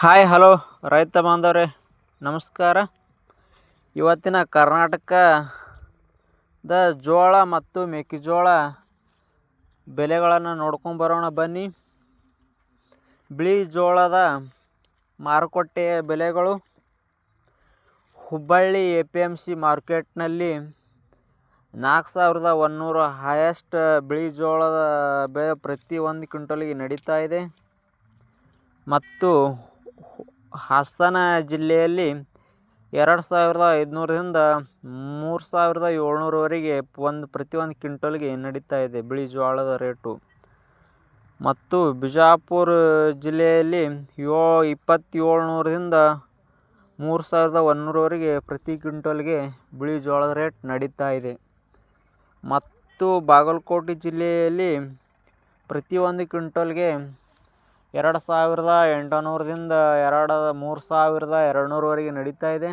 Hi, hello, ರೈತ ಬಾಂಧವ್ರೆ, ನಮಸ್ಕಾರ. ಇವತ್ತಿನ ಕರ್ನಾಟಕದ ಜೋಳ ಮತ್ತು ಮೆಕ್ಕೆಜೋಳ ಬೆಲೆಗಳನ್ನು ನೋಡ್ಕೊಂಡು ಬರೋಣ ಬನ್ನಿ. ಬಿಳಿ ಜೋಳದ ಮಾರುಕಟ್ಟೆಯ ಬೆಲೆಗಳು Hubballi A P M C ಮಾರ್ಕೆಟ್ನಲ್ಲಿ ನಾಲ್ಕು ಸಾವಿರದ ಒನ್ನೂರು ಹೈಯೆಸ್ಟ್ ಬಿಳಿ ಜೋಳದ ಬೆಲೆ ಪ್ರತಿ ಒಂದು ಕ್ವಿಂಟಲಿಗೆ ನಡೀತಾ ಇದೆ. ಮತ್ತು ಹಾಸನ ಜಿಲ್ಲೆಯಲ್ಲಿ ಎರಡು ಸಾವಿರದ ಐದುನೂರರಿಂದ ಮೂರು ಸಾವಿರದ ಏಳ್ನೂರವರೆಗೆ ಒಂದು ಪ್ರತಿಯೊಂದು ಕ್ವಿಂಟಲ್ಗೆ ನಡೀತಾ ಇದೆ ಬಿಳಿ ಜೋಳದ ರೇಟು. ಮತ್ತು ಬಿಜಾಪುರ ಜಿಲ್ಲೆಯಲ್ಲಿ ಯೋ ಇಪ್ಪತ್ತೇಳ್ನೂರರಿಂದ ಮೂರು ಸಾವಿರದ ಒಂದೂರವರೆಗೆ ಪ್ರತಿ ಕ್ವಿಂಟಲ್ಗೆ ಬಿಳಿ ಜೋಳದ ರೇಟ್ ನಡೀತಾ ಇದೆ. ಮತ್ತು ಬಾಗಲಕೋಟೆ ಜಿಲ್ಲೆಯಲ್ಲಿ ಪ್ರತಿ ಒಂದು ಕ್ವಿಂಟಲ್ಗೆ ಎರಡು ಸಾವಿರದ ಎಂಟುನೂರದಿಂದ ಎರಡು ಮೂರು ಸಾವಿರದ ಎರಡು ನೂರವರೆಗೆ ನಡೀತಾ ಇದೆ.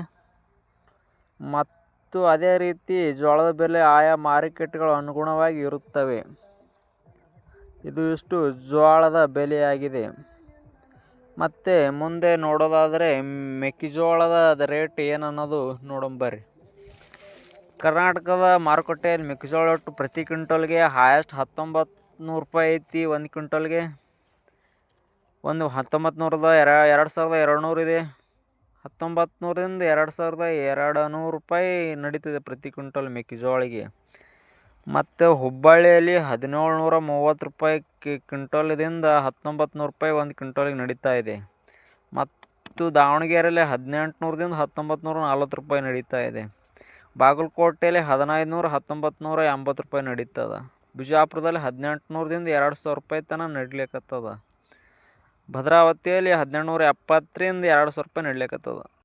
ಮತ್ತು ಅದೇ ರೀತಿ ಜೋಳದ ಬೆಲೆ ಆಯಾ ಮಾರುಕಟ್ಟೆಗಳು ಅನುಗುಣವಾಗಿ ಇರುತ್ತವೆ. ಇದು ಇಷ್ಟು ಜೋಳದ ಬೆಲೆಯಾಗಿದೆ. ಮತ್ತು ಮುಂದೆ ನೋಡೋದಾದರೆ ಮೆಕ್ಕೆಜೋಳದ ರೇಟ್ ಏನನ್ನೋದು ನೋಡಂಬರ್ರಿ ಕರ್ನಾಟಕದ ಮಾರುಕಟ್ಟೆಯಲ್ಲಿ ಮೆಕ್ಕೆಜೋಳ ಒಟ್ಟು ಪ್ರತಿ ಕ್ವಿಂಟಲ್ಗೆ ಹಾಯೆಸ್ಟ್ ಹತ್ತೊಂಬತ್ತು ನೂರು ರೂಪಾಯಿ ಐತಿ ಒಂದು ಕ್ವಿಂಟಲ್ಗೆ. ಒಂದು ಹತ್ತೊಂಬತ್ತು ನೂರದ ಎರ, ಎರಡು ಸಾವಿರದ ಎರಡು ನೂರು ಇದೆ. ಹತ್ತೊಂಬತ್ತು ನೂರಿಂದ ಎರಡು ಸಾವಿರದ ಎರಡು ನೂರು ರೂಪಾಯಿ ನಡೀತಿದೆ ಪ್ರತಿ ಕ್ವಿಂಟಲ್ ಮೆಕ್ಕೆಜೋಳಿಗೆ. ಮತ್ತು ಹುಬ್ಬಳ್ಳಿಯಲ್ಲಿ ಹದಿನೇಳು ನೂರ ಮೂವತ್ತು ರೂಪಾಯಿ ಕಿ, ಕ್ವಿಂಟಲ್ದಿಂದ ಹತ್ತೊಂಬತ್ತು ನೂರು ರೂಪಾಯಿ ಒಂದು ಕ್ವಿಂಟಲಿಗೆ ನಡೀತಾ ಇದೆ. ಮತ್ತು ದಾವಣಗೆರೆಯಲ್ಲಿ ಹದಿನೆಂಟು ನೂರದಿಂದ ಹತ್ತೊಂಬತ್ತು ನೂರ ನಲ್ವತ್ತು ರೂಪಾಯಿ ನಡೀತಾ ಇದೆ. ಬಾಗಲಕೋಟೆಯಲ್ಲಿ ಹದಿನೈದು ನೂರ ಹತ್ತೊಂಬತ್ತು ನೂರ ಎಂಬತ್ತು ರೂಪಾಯಿ ನಡೀತದ. ಬಿಜಾಪುರದಲ್ಲಿ ಹದಿನೆಂಟು ನೂರದಿಂದ ಎರಡು ಸಾವಿರ ರೂಪಾಯಿ ತನಕ ನಡಿಲಿಕತ್ತದ. ಭದ್ರಾವತಿಯಲ್ಲಿ ಹದಿನೆಂಟು ನೂರ ಎಪ್ಪತ್ತರಿಂದ ಎರಡು ಸಾವಿರ ರೂಪಾಯಿ ನಡಿಲಿಕತ್ತದ.